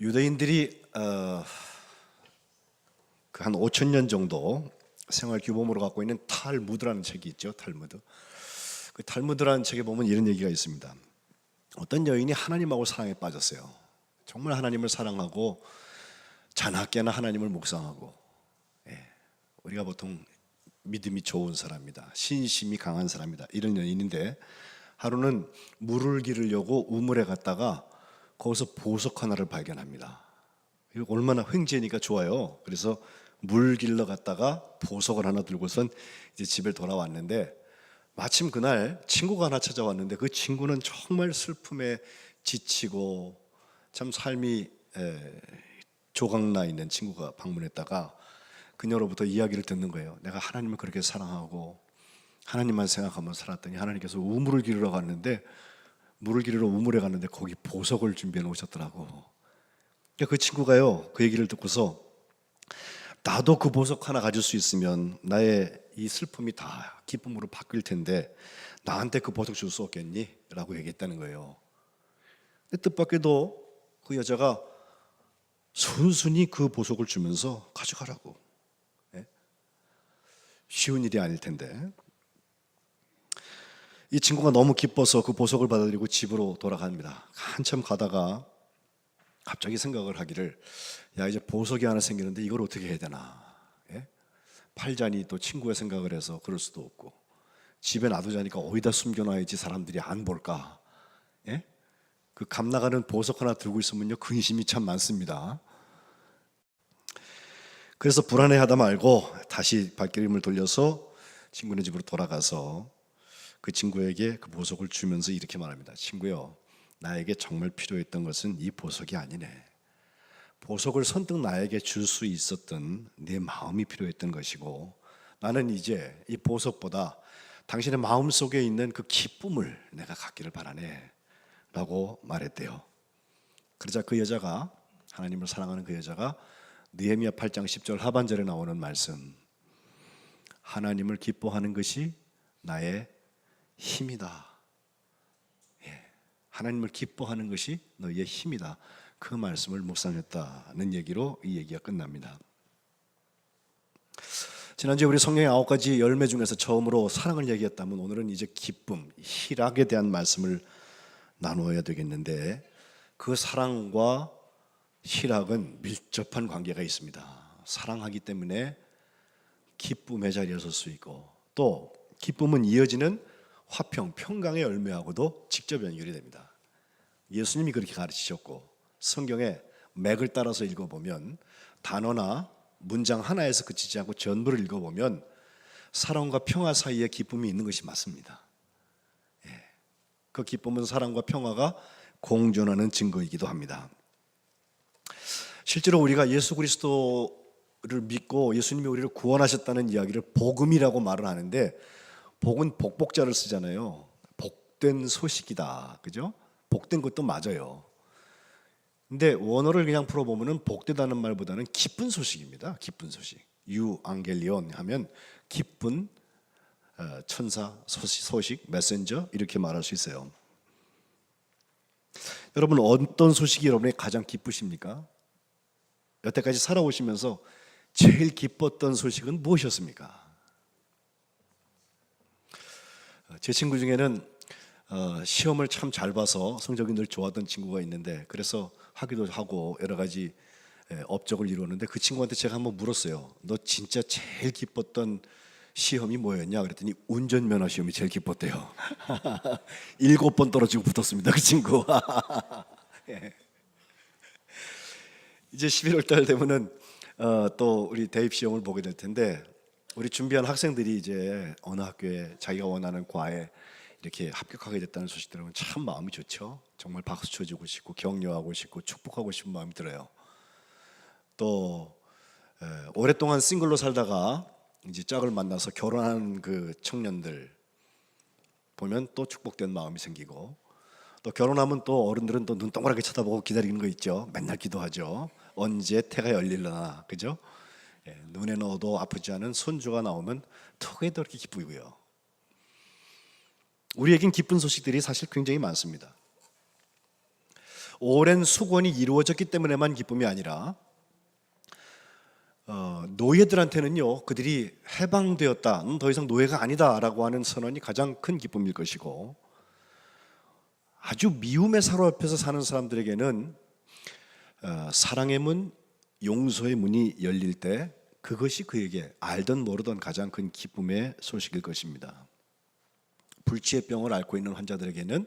유대인들이 어, 그한 5천 년 정도 생활 규범으로 갖고 있는 탈무드라는 책이 있죠. 탈무드. 그 탈무드라는 책에 보면 이런 얘기가 있습니다. 어떤 여인이 하나님하고 사랑에 빠졌어요. 정말 하나님을 사랑하고 자나깨나 하나님을 묵상하고 예, 우리가 보통 믿음이 좋은 사람이다. 신심이 강한 사람이다. 이런 여인인데 하루는 물을 기르려고 우물에 갔다가 거기서 보석 하나를 발견합니다. 이거 얼마나 횡재니까 좋아요. 그래서 물 길러 갔다가 보석을 하나 들고선 이제 집에 돌아왔는데 마침 그날 친구가 하나 찾아왔는데 그 친구는 정말 슬픔에 지치고 참 삶이 에, 조각나 있는 친구가 방문했다가 그녀로부터 이야기를 듣는 거예요. 내가 하나님을 그렇게 사랑하고 하나님만 생각하며 살았더니 하나님께서 우물을 기르러 갔는데 물을 기르러 우물에 갔는데 거기 보석을 준비해 놓으셨더라고. 그 친구가요 그 얘기를 듣고서 나도 그 보석 하나 가질 수 있으면 나의 이 슬픔이 다 기쁨으로 바뀔 텐데 나한테 그 보석 줄 수 없겠니? 라고 얘기했다는 거예요. 근데 뜻밖에도 그 여자가 순순히 그 보석을 주면서 가져가라고. 예? 쉬운 일이 아닐 텐데. 이 친구가 너무 기뻐서 그 보석을 받아들이고 집으로 돌아갑니다. 한참 가다가 갑자기 생각을 하기를 야 이제 보석이 하나 생기는데 이걸 어떻게 해야 되나 예? 팔자니 또 친구의 생각을 해서 그럴 수도 없고 집에 놔두자니까 어디다 숨겨놔야지 사람들이 안 볼까 예? 그 감 나가는 보석 하나 들고 있으면요 근심이 참 많습니다 그래서 불안해하다 말고 다시 발길임을 돌려서 친구네 집으로 돌아가서 그 친구에게 그 보석을 주면서 이렇게 말합니다 친구요 나에게 정말 필요했던 것은 이 보석이 아니네. 보석을 선뜻 나에게 줄 수 있었던 내 마음이 필요했던 것이고 나는 이제 이 보석보다 당신의 마음 속에 있는 그 기쁨을 내가 갖기를 바라네. 라고 말했대요. 그러자 그 여자가 하나님을 사랑하는 그 여자가 느헤미야 8장 10절 하반절에 나오는 말씀 하나님을 기뻐하는 것이 나의 힘이다. 하나님을 기뻐하는 것이 너희의 힘이다. 그 말씀을 묵상했다는 얘기로 이 얘기가 끝납니다. 지난주에 우리 성령의 아홉 가지 열매 중에서 처음으로 사랑을 얘기했다면 오늘은 이제 기쁨, 희락에 대한 말씀을 나누어야 되겠는데 그 사랑과 희락은 밀접한 관계가 있습니다. 사랑하기 때문에 기쁨의 자리에 설 수 있고 또 기쁨은 이어지는 화평, 평강의 열매하고도 직접 연결이 됩니다. 예수님이 그렇게 가르치셨고 성경의 맥을 따라서 읽어보면 단어나 문장 하나에서 그치지 않고 전부를 읽어보면 사랑과 평화 사이에 기쁨이 있는 것이 맞습니다. 예. 그 기쁨은 사랑과 평화가 공존하는 증거이기도 합니다. 실제로 우리가 예수 그리스도를 믿고 예수님이 우리를 구원하셨다는 이야기를 복음이라고 말을 하는데 복은 복복자를 쓰잖아요. 복된 소식이다. 그죠? 복된 것도 맞아요. 근데 원어를 그냥 풀어보면은 복되다는 말보다는 기쁜 소식입니다. 기쁜 소식. 유 앙겔리온 하면 기쁜 어, 천사 소식, 소식, 메신저 이렇게 말할 수 있어요. 여러분 어떤 소식이 여러분의 가장 기쁘십니까? 여태까지 살아오시면서 제일 기뻤던 소식은 무엇이었습니까? 어, 제 친구 중에는 어, 시험을 참 잘 봐서 성적이 늘 좋았던 친구가 있는데 그래서 하기도 하고 여러 가지 예, 업적을 이루었는데 그 친구한테 제가 한번 물었어요. 너 진짜 제일 기뻤던 시험이 뭐였냐? 그랬더니 운전면허 시험이 제일 기뻤대요. 일곱 번 떨어지고 붙었습니다. 그 친구. 예. 이제 11월 달 되면은 어, 또 우리 대입 시험을 보게 될 텐데 우리 준비한 학생들이 이제 어느 학교에 자기가 원하는 과에 이렇게 합격하게 됐다는 소식 들으면 참 마음이 좋죠. 정말 박수 쳐주고 싶고 격려하고 싶고 축복하고 싶은 마음이 들어요. 또 에, 오랫동안 싱글로 살다가 이제 짝을 만나서 결혼한 그 청년들 보면 또 축복된 마음이 생기고 또 결혼하면 또 어른들은 또 눈 동그랗게 쳐다보고 기다리는 거 있죠. 맨날 기도하죠. 언제 태가 열릴려나 그죠? 예, 눈에 넣어도 아프지 않은 손주가 나오면 턱에 더 이렇게 기쁘고요. 우리에겐 기쁜 소식들이 사실 굉장히 많습니다. 오랜 수건이 이루어졌기 때문에만 기쁨이 아니라 어, 노예들한테는요 그들이 해방되었다, 음, 더 이상 노예가 아니다라고 하는 선언이 가장 큰 기쁨일 것이고 아주 미움에 사로잡혀서 사는 사람들에게는 어, 사랑의 문, 용서의 문이 열릴 때 그것이 그에게 알던 모르던 가장 큰 기쁨의 소식일 것입니다. 불치의 병을 앓고 있는 환자들에게는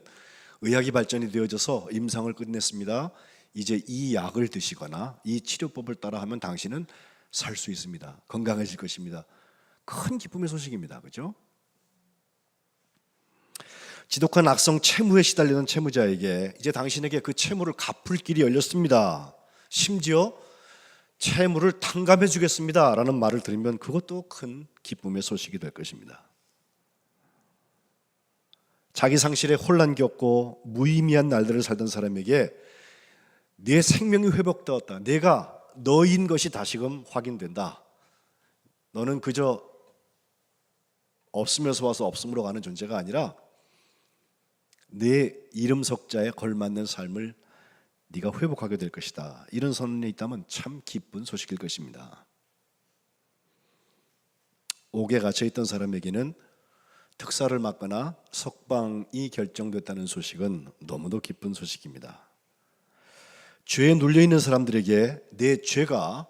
의학이 발전이 되어져서 임상을 끝냈습니다. 이제 이 약을 드시거나 이 치료법을 따라하면 당신은 살 수 있습니다. 건강해질 것입니다. 큰 기쁨의 소식입니다. 그죠? 지독한 악성 채무에 시달리는 채무자에게 이제 당신에게 그 채무를 갚을 길이 열렸습니다. 심지어 채무를 탕감해 주겠습니다 라는 말을 들으면 그것도 큰 기쁨의 소식이 될 것입니다. 자기 상실에 혼란 겪고 무의미한 날들을 살던 사람에게 내 생명이 회복되었다. 내가 너인 것이 다시금 확인된다. 너는 그저 없으면서 와서 없음으로 가는 존재가 아니라 내 이름 석자에 걸맞는 삶을 네가 회복하게 될 것이다. 이런 선언이 있다면 참 기쁜 소식일 것입니다. 옥에 갇혀 있던 사람에게는 특사를 맞거나 석방이 결정됐다는 소식은 너무도 기쁜 소식입니다. 죄에 눌려 있는 사람들에게 내 죄가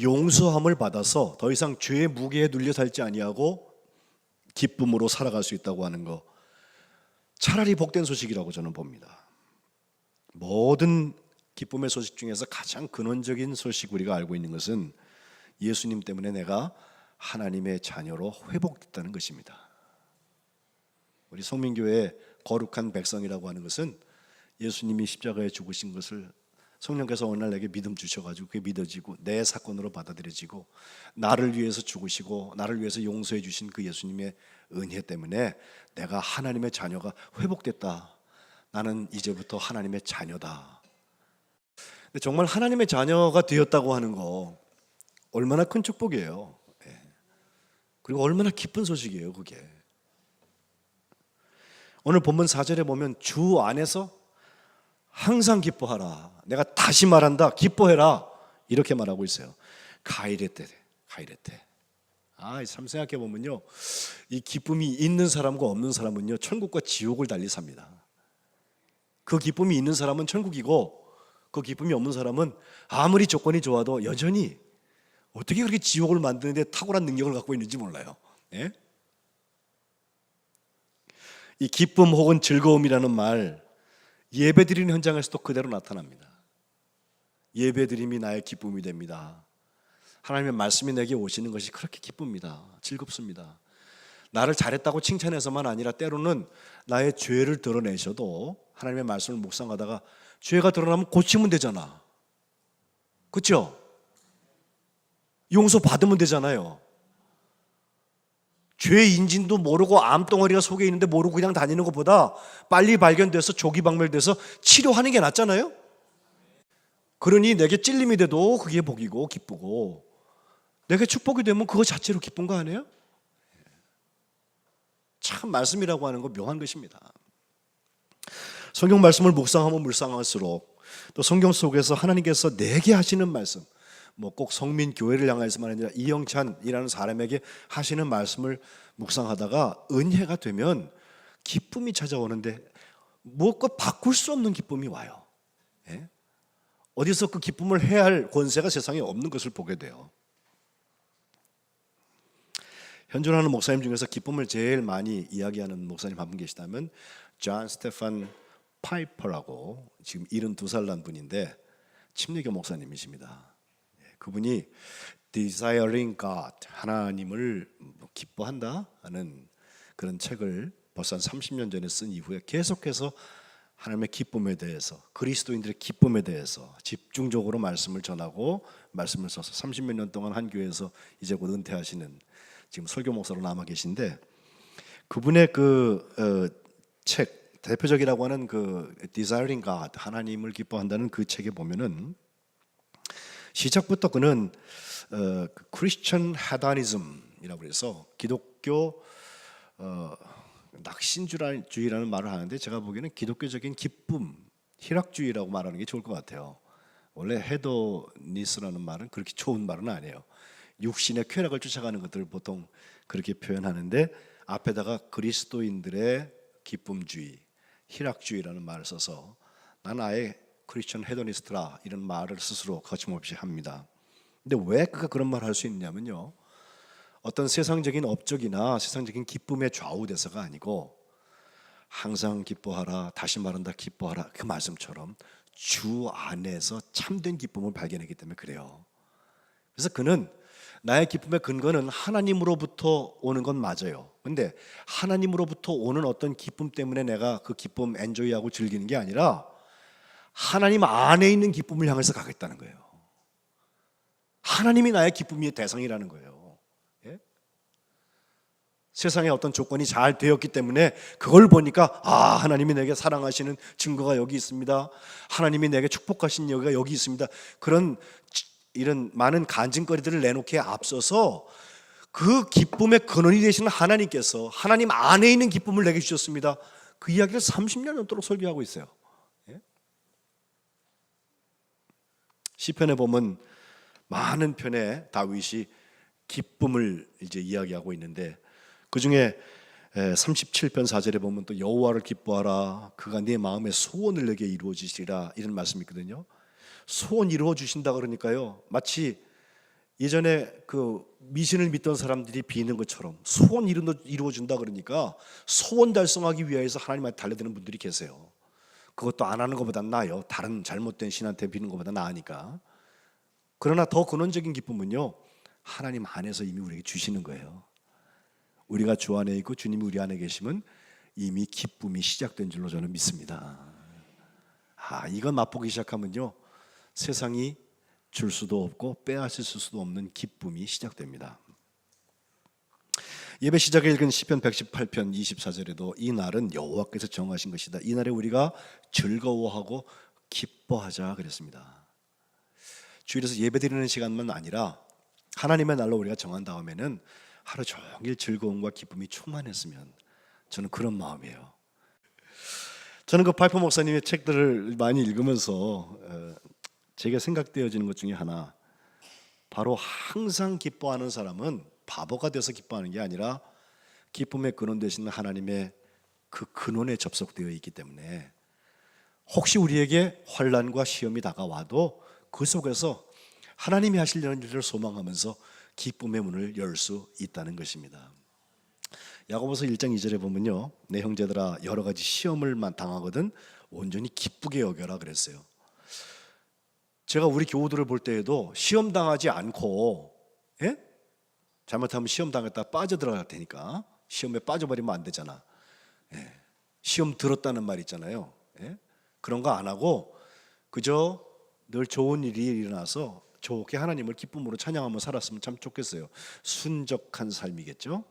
용서함을 받아서 더 이상 죄의 무게에 눌려 살지 아니하고 기쁨으로 살아갈 수 있다고 하는 거 차라리 복된 소식이라고 저는 봅니다. 모든 기쁨의 소식 중에서 가장 근원적인 소식 우리가 알고 있는 것은 예수님 때문에 내가 하나님의 자녀로 회복됐다는 것입니다. 우리 성민교회 거룩한 백성이라고 하는 것은 예수님이 십자가에 죽으신 것을 성령께서 어느 날 내게 믿음 주셔가지고 그게 믿어지고 내 사건으로 받아들여지고 나를 위해서 죽으시고 나를 위해서 용서해 주신 그 예수님의 은혜 때문에 내가 하나님의 자녀가 회복됐다. 나는 이제부터 하나님의 자녀다. 정말 하나님의 자녀가 되었다고 하는 거 얼마나 큰 축복이에요. 예. 그리고 얼마나 기쁜 소식이에요, 그게. 오늘 본문 4절에 보면 주 안에서 항상 기뻐하라. 내가 다시 말한다. 기뻐해라. 이렇게 말하고 있어요. 가이레테. 가이레테. 아, 참 생각해 보면요. 이 기쁨이 있는 사람과 없는 사람은요. 천국과 지옥을 달리 삽니다. 그 기쁨이 있는 사람은 천국이고 그 기쁨이 없는 사람은 아무리 조건이 좋아도 여전히 어떻게 그렇게 지옥을 만드는데 탁월한 능력을 갖고 있는지 몰라요. 예? 이 기쁨 혹은 즐거움이라는 말 예배 드리는 현장에서도 그대로 나타납니다. 예배 드림이 나의 기쁨이 됩니다. 하나님의 말씀이 내게 오시는 것이 그렇게 기쁩니다. 즐겁습니다. 나를 잘했다고 칭찬해서만 아니라 때로는 나의 죄를 드러내셔도 하나님의 말씀을 묵상하다가 죄가 드러나면 고치면 되잖아. 그렇죠? 용서 받으면 되잖아요. 죄 인진도 모르고 암덩어리가 속에 있는데 모르고 그냥 다니는 것보다 빨리 발견돼서 조기 박멸돼서 치료하는 게 낫잖아요. 그러니 내게 찔림이 돼도 그게 복이고 기쁘고 내게 축복이 되면 그거 자체로 기쁜 거 아니에요? 참 말씀이라고 하는 거 묘한 것입니다. 성경 말씀을 묵상하면 묵상할수록 또 성경 속에서 하나님께서 내게 하시는 말씀 뭐 꼭 성민 교회를 향해서만 아니라 이영찬이라는 사람에게 하시는 말씀을 묵상하다가 은혜가 되면 기쁨이 찾아오는데 무엇과 바꿀 수 없는 기쁨이 와요. 예? 어디서 그 기쁨을 해야 할 권세가 세상에 없는 것을 보게 돼요. 현존하는 목사님 중에서 기쁨을 제일 많이 이야기하는 목사님 한 분 계시다면 존 스테판 파이퍼라고 지금 72살 난 분인데 침례교 목사님이십니다. 예, 그분이 Desiring God 하나님을 기뻐한다 하는 그런 책을 벌써 한 30년 전에 쓴 이후에 계속해서 하나님의 기쁨에 대해서 그리스도인들의 기쁨에 대해서 집중적으로 말씀을 전하고 말씀을 써서 30몇 년 동안 한 교회에서 이제 곧 은퇴하시는 지금 설교 목사로 남아 계신데 그분의 그책 어, 대표적이라고 하는 그 Desiring God 하나님을 기뻐한다는 그 책에 보면은 시작부터 그는 어, 크리스천 헤다니즘이라고 해서 기독교 어, 낙신주의라는 말을 하는데 제가 보기에는 기독교적인 기쁨 희락주의라고 말하는 게 좋을 것 같아요. 원래 헤도니스라는 말은 그렇게 좋은 말은 아니에요. 육신의 쾌락을 쫓아가는 것들을 보통 그렇게 표현하는데 앞에다가 그리스도인들의 기쁨주의, 희락주의라는 말을 써서 난 아예 크리스천 헤도니스트라 이런 말을 스스로 거침없이 합니다. 근데 왜 그가 그런 말을 할수 있냐면요. 어떤 세상적인 업적이나 세상적인 기쁨에 좌우돼서가 아니고 항상 기뻐하라 다시 말한다 기뻐하라 그 말씀처럼 주 안에서 참된 기쁨을 발견했기 때문에 그래요. 그래서 그는 나의 기쁨의 근거는 하나님으로부터 오는 건 맞아요. 근데 하나님으로부터 오는 어떤 기쁨 때문에 내가 그 기쁨 엔조이하고 즐기는 게 아니라 하나님 안에 있는 기쁨을 향해서 가겠다는 거예요. 하나님이 나의 기쁨의 대상이라는 거예요. 예? 세상에 어떤 조건이 잘 되었기 때문에 그걸 보니까 아 하나님이 내게 사랑하시는 증거가 여기 있습니다. 하나님이 내게 축복하신 여기가 여기 있습니다. 그런 지- 이런 많은 간증거리들을 내놓기에 앞서서 그 기쁨의 근원이 되시는 하나님께서 하나님 안에 있는 기쁨을 내게 주셨습니다. 그 이야기를 30년 넘도록 설교하고 있어요. 예? 시편에 보면 많은 편에 다윗이 기쁨을 이제 이야기하고 있는데 그 중에 37편 4절에 보면 또 여호와를 기뻐하라 그가 네 마음의 소원을 내게 이루어 주시리라 이런 말씀이 있거든요. 소원 이루어 주신다 그러니까요. 마치 예전에 그 미신을 믿던 사람들이 비는 것처럼 소원 이루어 이루어 준다 그러니까 소원 달성하기 위해서 하나님한테 달려드는 분들이 계세요. 그것도 안 하는 것보다 나아요. 다른 잘못된 신한테 비는 것보다 나으니까. 그러나 더 근원적인 기쁨은요. 하나님 안에서 이미 우리에게 주시는 거예요. 우리가 주 안에 있고 주님이 우리 안에 계시면 이미 기쁨이 시작된 줄로 저는 믿습니다. 아, 이건 맛보기 시작하면요. 세상이 줄 수도 없고 빼앗을 수도 없는 기쁨이 시작됩니다. 예배 시작에 읽은 시편 118편 24절에도 이 날은 여호와께서 정하신 것이다. 이 날에 우리가 즐거워하고 기뻐하자 그랬습니다. 주일에서 예배드리는 시간만 아니라 하나님의 날로 우리가 정한 다음에는 하루 종일 즐거움과 기쁨이 충만했으면 저는 그런 마음이에요. 저는 그 파이퍼 목사님의 책들을 많이 읽으면서 어, 제게 생각되어지는 것 중에 하나 바로 항상 기뻐하는 사람은 바보가 돼서 기뻐하는 게 아니라 기쁨의 근원 되시는 하나님의 그 근원에 접속되어 있기 때문에 혹시 우리에게 환란과 시험이 다가와도 그 속에서 하나님이 하시려는 일을 소망하면서 기쁨의 문을 열 수 있다는 것입니다. 야고보서 1장 2절에 보면요. 내 형제들아 여러 가지 시험을만 당하거든 온전히 기쁘게 여겨라 그랬어요. 제가 우리 교우들을 볼 때에도 시험 당하지 않고 예? 잘못하면 시험 당했다 빠져들어갈 테니까 시험에 빠져버리면 안 되잖아. 예. 시험 들었다는 말 있잖아요. 예? 그런 거 안 하고 그저 늘 좋은 일이 일어나서 좋게 하나님을 기쁨으로 찬양하며 살았으면 참 좋겠어요. 순적한 삶이겠죠.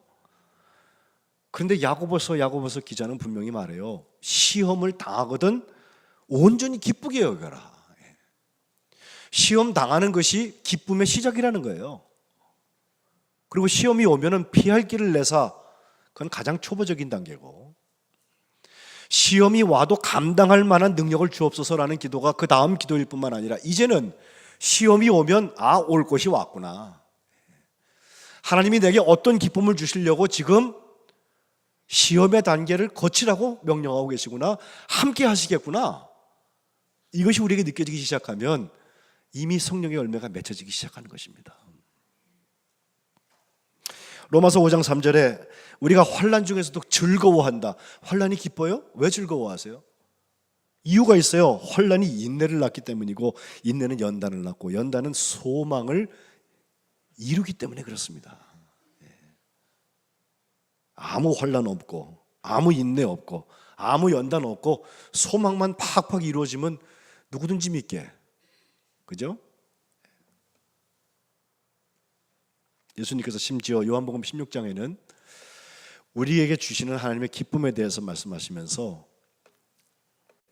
그런데 야고보서 야고보서 기자는 분명히 말해요. 시험을 당하거든 온전히 기쁘게 여겨라. 예. 시험 당하는 것이 기쁨의 시작이라는 거예요. 그리고 시험이 오면은 피할 길을 내사 그건 가장 초보적인 단계고 시험이 와도 감당할 만한 능력을 주옵소서라는 기도가 그 다음 기도일 뿐만 아니라 이제는 시험이 오면 아 올 것이 왔구나. 하나님이 내게 어떤 기쁨을 주시려고 지금 시험의 단계를 거치라고 명령하고 계시구나. 함께 하시겠구나. 이것이 우리에게 느껴지기 시작하면 이미 성령의 열매가 맺혀지기 시작하는 것입니다. 로마서 5장 3절에 우리가 환란 중에서도 즐거워한다. 환란이 기뻐요? 왜 즐거워하세요? 이유가 있어요. 환란이 인내를 낳기 때문이고 인내는 연단을 낳고 연단은 소망을 이루기 때문에 그렇습니다. 예. 아무 환란 없고 아무 인내 없고 아무 연단 없고 소망만 팍팍 이루어지면 누구든지 믿게. 그죠? 예수님께서 심지어 요한복음 16장에는 우리에게 주시는 하나님의 기쁨에 대해서 말씀하시면서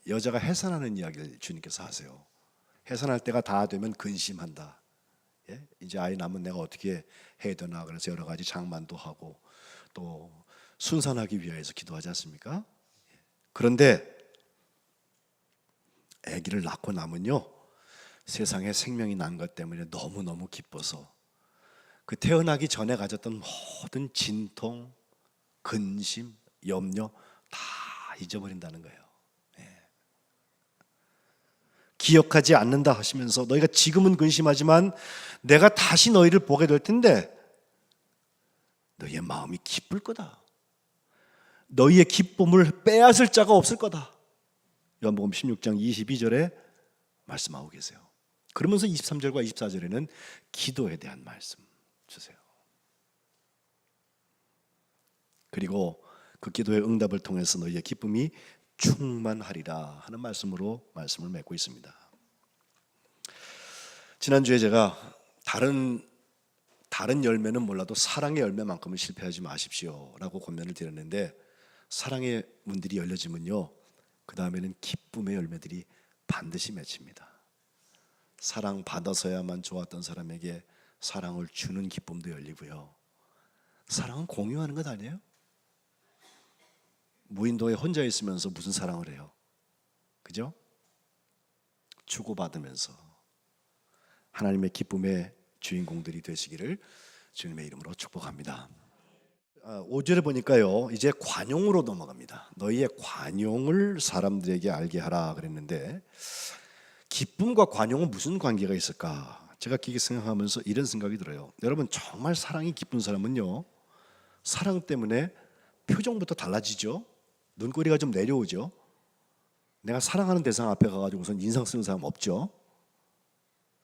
여자가 해산하는 이야기를 주님께서 하세요. 해산할 때가 다 되면 근심한다. 예? 이제 아이 낳으면 내가 어떻게 해야 되나 그래서 여러 가지 장만도 하고 또 순산하기 위해서 기도하지 않습니까? 그런데 아기를 낳고 나면요 세상에 생명이 난 것 때문에 너무 너무 기뻐서 그 태어나기 전에 가졌던 모든 진통, 근심, 염려 다 잊어버린다는 거예요. 예. 기억하지 않는다 하시면서 너희가 지금은 근심하지만 내가 다시 너희를 보게 될 텐데 너희의 마음이 기쁠 거다. 너희의 기쁨을 빼앗을 자가 없을 거다. 요한복음 16장 22절에 말씀하고 계세요. 그러면서 23절과 24절에는 기도에 대한 말씀 주세요. 그리고 그 기도의 응답을 통해서 너희의 기쁨이 충만하리라 하는 말씀으로 말씀을 맺고 있습니다. 지난주에 제가 다른 다른 열매는 몰라도 사랑의 열매만큼은 실패하지 마십시오라고 권면을 드렸는데 사랑의 문들이 열려지면요. 그 다음에는 기쁨의 열매들이 반드시 맺힙니다. 사랑 받아서야만 좋았던 사람에게 사랑을 주는 기쁨도 열리고요. 사랑은 공유하는 것 아니에요? 무인도에 혼자 있으면서 무슨 사랑을 해요? 그죠? 주고받으면서 하나님의 기쁨의 주인공들이 되시기를 주님의 이름으로 축복합니다. 5절에 보니까요. 이제 관용으로 넘어갑니다. 너희의 관용을 사람들에게 알게 하라 그랬는데 기쁨과 관용은 무슨 관계가 있을까? 제가 길게 생각하면서 이런 생각이 들어요. 여러분 정말 사랑이 기쁜 사람은요. 사랑 때문에 표정부터 달라지죠. 눈꼬리가 좀 내려오죠. 내가 사랑하는 대상 앞에 가가지고선 인상 쓰는 사람 없죠.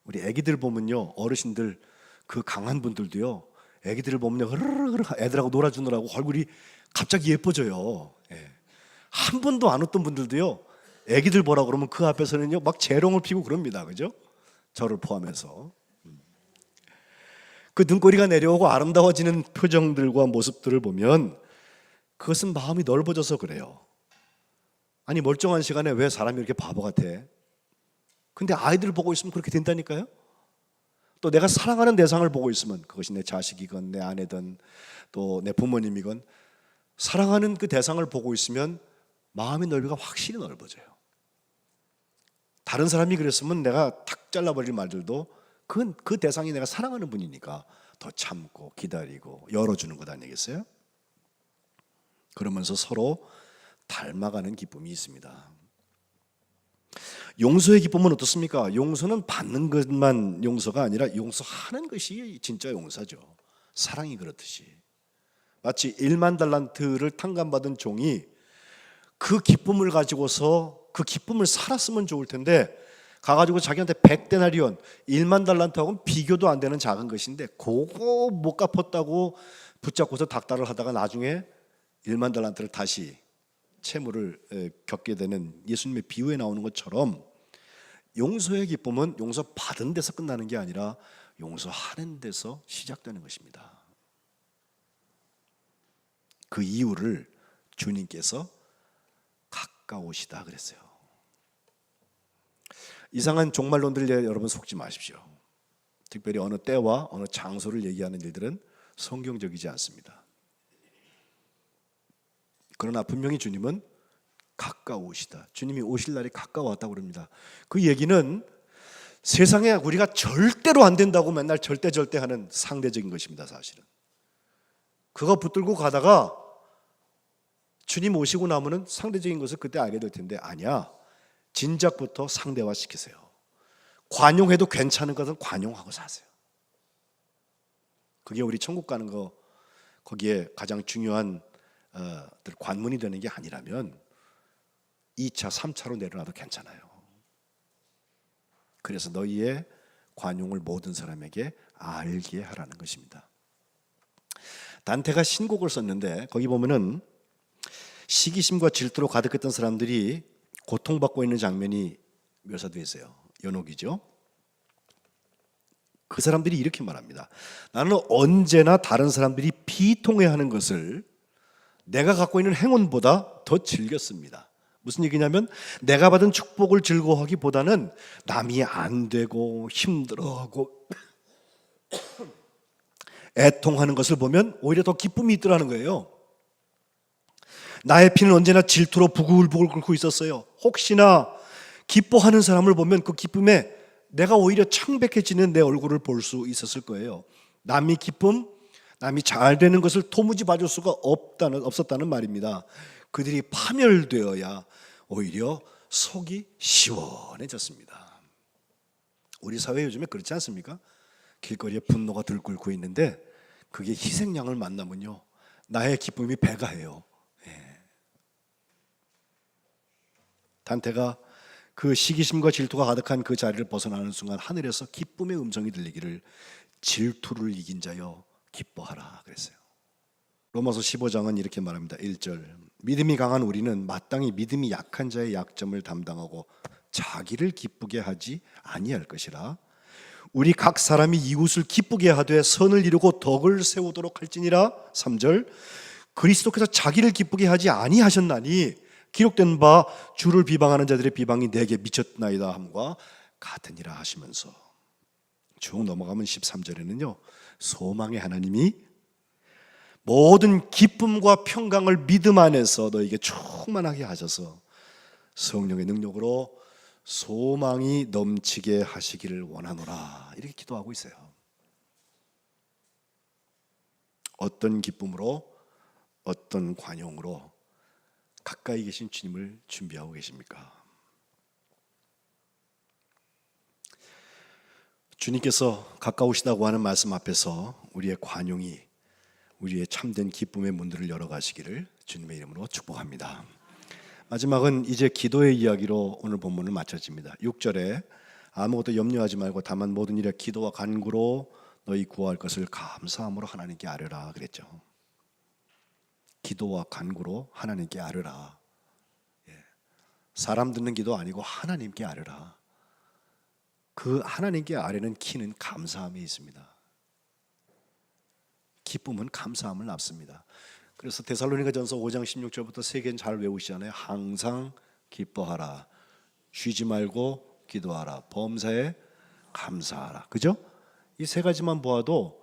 우리 아기들 보면요, 어르신들 그 강한 분들도요, 아기들을 보면 흐르르르 애들하고 놀아주느라고 얼굴이 갑자기 예뻐져요. 예. 한 번도 안 웃던 분들도요, 아기들 보라 그러면 그 앞에서는요, 막 재롱을 피고 그럽니다, 그죠? 저를 포함해서. 음. 그 눈꼬리가 내려오고 아름다워지는 표정들과 모습들을 보면 그것은 마음이 넓어져서 그래요. 아니 멀쩡한 시간에 왜 사람이 이렇게 바보 같아? 근데 아이들을 보고 있으면 그렇게 된다니까요. 또 내가 사랑하는 대상을 보고 있으면 그것이 내 자식이건 내 아내든 또 내 부모님이건 사랑하는 그 대상을 보고 있으면 마음의 넓이가 확실히 넓어져요. 다른 사람이 그랬으면 내가 탁 잘라버릴 말들도 그건 그 대상이 내가 사랑하는 분이니까 더 참고 기다리고 열어주는 것 아니겠어요? 그러면서 서로 닮아가는 기쁨이 있습니다. 용서의 기쁨은 어떻습니까? 용서는 받는 것만 용서가 아니라 용서하는 것이 진짜 용서죠. 사랑이 그렇듯이 마치 1만 달란트를 탕감받은 종이 그 기쁨을 가지고서 그 기쁨을 살았으면 좋을 텐데 가가지고 자기한테 100데나리온 1만 달란트하고는 비교도 안 되는 작은 것인데 그거 못 갚았다고 붙잡고서 닥달을 하다가 나중에 1만 달란트를 다시 채무를 겪게 되는 예수님의 비유에 나오는 것처럼 용서의 기쁨은 용서 받은 데서 끝나는 게 아니라 용서하는 데서 시작되는 것입니다. 그 이유를 주님께서 가까우시다 그랬어요. 이상한 종말론들 여러분 속지 마십시오. 특별히 어느 때와 어느 장소를 얘기하는 일들은 성경적이지 않습니다. 그러나 분명히 주님은 가까우시다. 주님이 오실 날이 가까웠다고 그럽니다. 그 얘기는 세상에 우리가 절대로 안 된다고 맨날 절대 절대 하는 상대적인 것입니다, 사실은. 그거 붙들고 가다가 주님 오시고 나면은 상대적인 것을 그때 알게 될 텐데 아니야. 진작부터 상대화 시키세요. 관용해도 괜찮은 것은 관용하고 사세요. 그게 우리 천국 가는 거 거기에 가장 중요한 어, 관문이 되는 게 아니라면 2차, 3차로 내려놔도 괜찮아요. 그래서 너희의 관용을 모든 사람에게 알게 하라는 것입니다. 단테가 신곡을 썼는데 거기 보면은 시기심과 질투로 가득했던 사람들이 고통받고 있는 장면이 묘사되어 있어요. 연옥이죠. 그 사람들이 이렇게 말합니다. 나는 언제나 다른 사람들이 비통해하는 것을 내가 갖고 있는 행운보다 더 즐겼습니다. 무슨 얘기냐면 내가 받은 축복을 즐거워하기보다는 남이 안 되고 힘들어하고 애통하는 것을 보면 오히려 더 기쁨이 있더라는 거예요. 나의 피는 언제나 질투로 부글부글 끓고 있었어요. 혹시나 기뻐하는 사람을 보면 그 기쁨에 내가 오히려 창백해지는 내 얼굴을 볼 수 있었을 거예요. 남이 기쁨, 남이 잘 되는 것을 도무지 봐줄 수가 없다는 없었다는 말입니다. 그들이 파멸되어야 오히려 속이 시원해졌습니다. 우리 사회 요즘에 그렇지 않습니까? 길거리에 분노가 들끓고 있는데 그게 희생양을 만나면요 나의 기쁨이 배가 해요. 예. 단테가 그 시기심과 질투가 가득한 그 자리를 벗어나는 순간 하늘에서 기쁨의 음성이 들리기를 질투를 이긴 자여 기뻐하라 그랬어요. 로마서 15장은 이렇게 말합니다. 1절 믿음이 강한 우리는 마땅히 믿음이 약한 자의 약점을 담당하고 자기를 기쁘게 하지 아니할 것이라 우리 각 사람이 이웃을 기쁘게 하되 선을 이루고 덕을 세우도록 할지니라 3절 그리스도께서 자기를 기쁘게 하지 아니하셨나니 기록된 바 주를 비방하는 자들의 비방이 내게 미쳤나이다 함과 같으니라 하시면서 쭉 넘어가면 13절에는요 소망의 하나님이 모든 기쁨과 평강을 믿음 안에서 너에게 충만하게 하셔서 성령의 능력으로 소망이 넘치게 하시기를 원하노라 이렇게 기도하고 있어요. 어떤 기쁨으로 어떤 관용으로 가까이 계신 주님을 준비하고 계십니까? 주님께서 가까우시다고 하는 말씀 앞에서 우리의 관용이 우리의 참된 기쁨의 문들을 열어 가시기를 주님의 이름으로 축복합니다. 마지막은 이제 기도의 이야기로 오늘 본문을 마쳐집니다. 6절에 아무것도 염려하지 말고 다만 모든 일에 기도와 간구로 너희 구할 것을 감사함으로 하나님께 아뢰라 그랬죠. 기도와 간구로 하나님께 아뢰라. 예. 사람 듣는 기도 아니고 하나님께 아뢰라. 그 하나님께 아뢰는 키는 감사함이 있습니다. 기쁨은 감사함을 낳습니다. 그래서 데살로니가전서 5장 16절부터 세 개는 잘 외우시잖아요. 항상 기뻐하라. 쉬지 말고 기도하라. 범사에 감사하라. 그죠? 이 세 가지만 보아도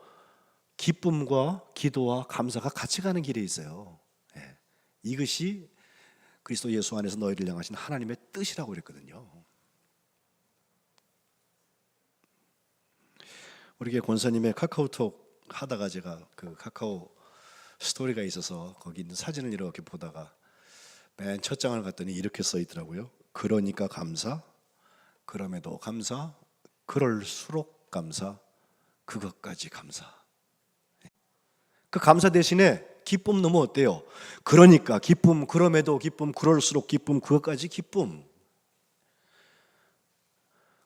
기쁨과 기도와 감사가 같이 가는 길에 있어요. 예. 이것이 그리스도 예수 안에서 너희를 향하신 하나님의 뜻이라고 그랬거든요. 우리 게 권사님의 카카오톡 하다가 제가 그 카카오 스토리가 있어서 거기 있는 사진을 이렇게 보다가 맨 첫 장을 갔더니 이렇게 써 있더라고요. 그러니까 감사, 그럼에도 감사, 그럴수록 감사, 그것까지 감사. 그 감사 대신에 기쁨 너무 어때요? 그러니까 기쁨, 그럼에도 기쁨, 그럴수록 기쁨, 그것까지 기쁨.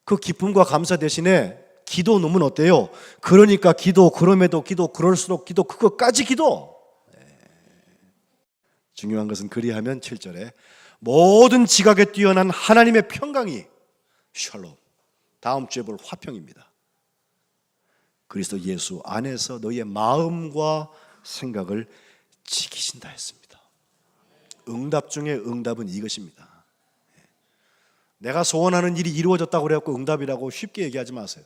그 기쁨과 감사 대신에 기도 넣으면 어때요? 그러니까 기도, 그럼에도 기도, 그럴수록 기도, 그것까지 기도. 네. 중요한 것은 그리하면 7절에 모든 지각에 뛰어난 하나님의 평강이 샬롬. 다음 주에 볼 화평입니다. 그리스도 예수 안에서 너희의 마음과 생각을 지키신다 했습니다. 응답 중에 응답은 이것입니다. 내가 소원하는 일이 이루어졌다고 그래갖고 응답이라고 쉽게 얘기하지 마세요.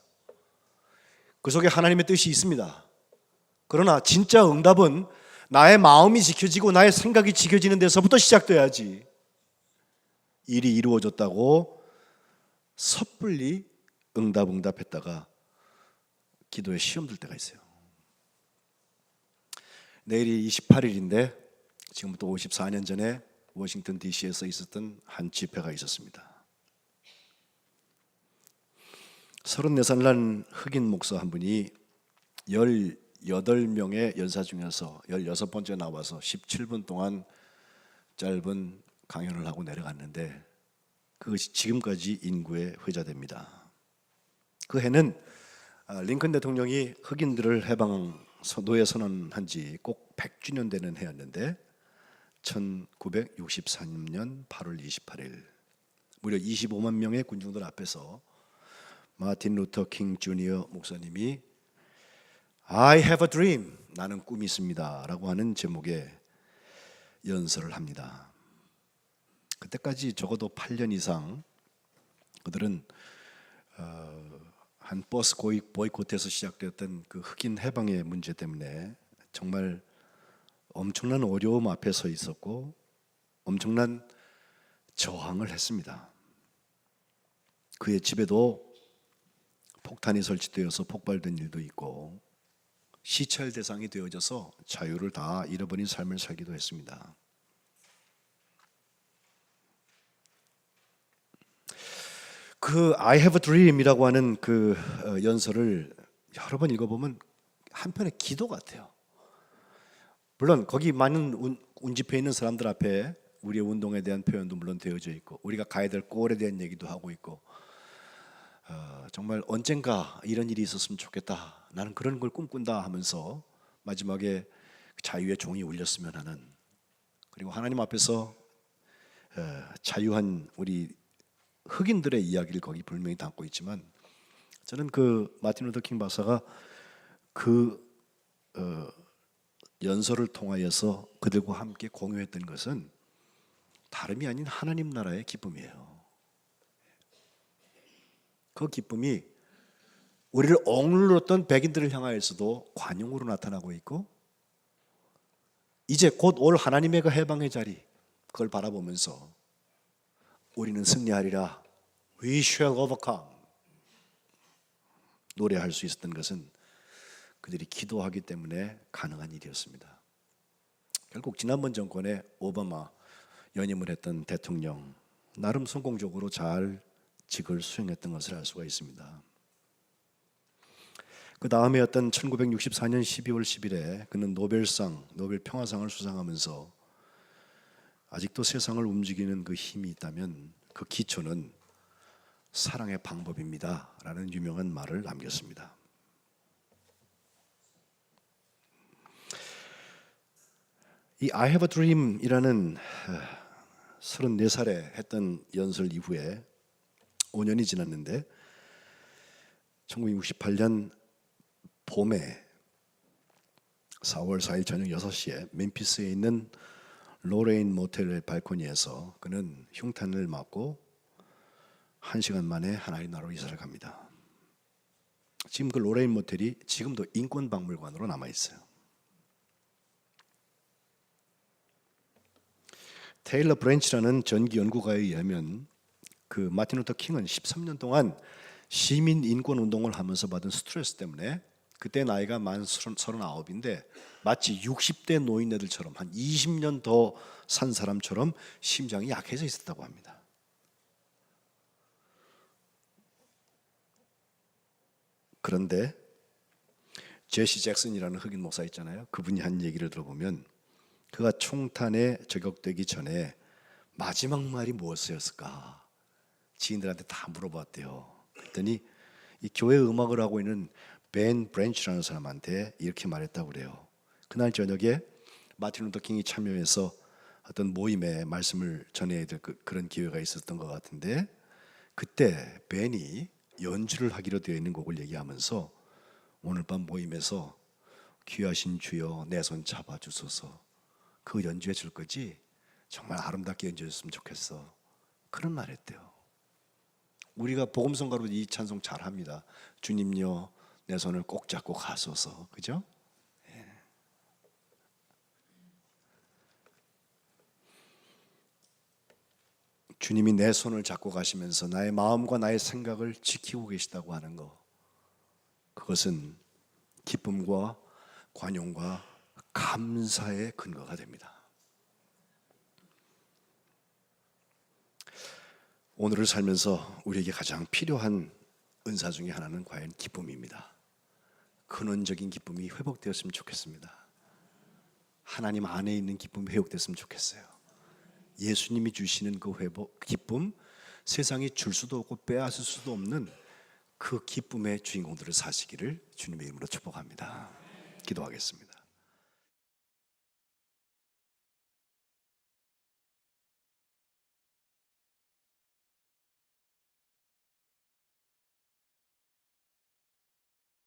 그 속에 하나님의 뜻이 있습니다. 그러나 진짜 응답은 나의 마음이 지켜지고 나의 생각이 지켜지는 데서부터 시작돼야지. 일이 이루어졌다고 섣불리 응답 응답했다가 기도에 시험 들 때가 있어요. 내일이 28일인데 지금부터 54년 전에 워싱턴 DC에서 있었던 한 집회가 있었습니다. 34살 난 흑인 목사 한 분이 18명의 연사 중에서 16번째 나와서 17분 동안 짧은 강연을 하고 내려갔는데 그것이 지금까지 인구의 회자됩니다. 그 해는 아, 링컨 대통령이 흑인들을 해방 노예 선언한 지 꼭 100주년 되는 해였는데 1963년 8월 28일 무려 25만 명의 군중들 앞에서 마틴 루터 킹 주니어 목사님이 I have a dream 나는 꿈이 있습니다라고 하는 제목의 연설을 합니다. 그때까지 적어도 8년 이상 그들은 어, 한 버스 고이 보이콧에서 시작되었던 그 흑인 해방의 문제 때문에 정말 엄청난 어려움 앞에 서 있었고 엄청난 저항을 했습니다. 그의 집에도 폭탄이 설치되어서 폭발된 일도 있고 시찰 대상이 되어져서 자유를 다 잃어버린 삶을 살기도 했습니다. 그 I have a dream이라고 하는 그 어, 연설을 여러 번 읽어보면 한편의 기도 같아요. 물론 거기 많은 운, 운집해 있는 사람들 앞에 우리의 운동에 대한 표현도 물론 되어져 있고 우리가 가야 될 골에 대한 얘기도 하고 있고 어, 정말 언젠가 이런 일이 있었으면 좋겠다. 나는 그런 걸 꿈꾼다 하면서 마지막에 자유의 종이 울렸으면 하는 그리고 하나님 앞에서 어, 자유한 우리 흑인들의 이야기를 거기 분명히 담고 있지만 저는 그 마틴 루터 킹 박사가 그 어, 연설을 통하여서 그들과 함께 공유했던 것은 다름이 아닌 하나님 나라의 기쁨이에요. 그 기쁨이 우리를 억눌렀던 백인들을 향하여서도 관용으로 나타나고 있고 이제 곧 올 하나님의 그 해방의 자리 그걸 바라보면서 우리는 승리하리라 We shall overcome 노래할 수 있었던 것은 그들이 기도하기 때문에 가능한 일이었습니다. 결국 지난번 정권에 오바마 연임을 했던 대통령 나름 성공적으로 잘 직을 수행했던 것을 알 수가 있습니다. 그 다음에였던 1964년 12월 10일에 그는 노벨상, 노벨 평화상을 수상하면서 아직도 세상을 움직이는 그 힘이 있다면 그 기초는 사랑의 방법입니다 라는 유명한 말을 남겼습니다. 이 I Have a Dream이라는 34살에 했던 연설 이후에 5년이 지났는데 1968년 봄에 4월 4일 저녁 6시에 멤피스에 있는 로레인 모텔의 발코니에서 그는 흉탄을 맞고 한 시간 만에 하나의 나라로 이사를 갑니다. 지금 그 로레인 모텔이 지금도 인권 박물관으로 남아 있어요. 테일러 브랜치라는 전기 연구가에 의하면 그 마틴 루터 킹은 13년 동안 시민 인권 운동을 하면서 받은 스트레스 때문에 그때 나이가 만 39인데 마치 60대 노인네들처럼 한 20년 더 산 사람처럼 심장이 약해져 있었다고 합니다. 그런데 제시 잭슨이라는 흑인 목사 있잖아요. 그분이 한 얘기를 들어보면 그가 총탄에 저격되기 전에 마지막 말이 무엇이었을까? 지인들한테 다 물어봤대요. 그랬더니 이 교회 음악을 하고 있는 벤 브랜치라는 사람한테 이렇게 말했다고 그래요. 그날 저녁에 마틴 루터 킹이 참여해서 어떤 모임에 말씀을 전해야 될 그, 그런 기회가 있었던 것 같은데 그때 벤이 연주를 하기로 되어 있는 곡을 얘기하면서 오늘 밤 모임에서 귀하신 주여 내 손 잡아 주소서 그 연주해 줄 거지 정말 아름답게 연주해 줬으면 좋겠어 그런 말했대요. 우리가 복음성가로 이 찬송 잘 합니다. 주님요 내 손을 꼭 잡고 가소서 그죠? 예. 주님이 내 손을 잡고 가시면서 나의 마음과 나의 생각을 지키고 계시다고 하는 거 그것은 기쁨과 관용과 감사의 근거가 됩니다. 오늘을 살면서 우리에게 가장 필요한 은사 중에 하나는 과연 기쁨입니다. 근원적인 기쁨이 회복되었으면 좋겠습니다. 하나님 안에 있는 기쁨이 회복됐으면 좋겠어요. 예수님이 주시는 그 회복 기쁨 세상이 줄 수도 없고 빼앗을 수도 없는 그 기쁨의 주인공들을 사시기를 주님의 이름으로 축복합니다. 기도하겠습니다.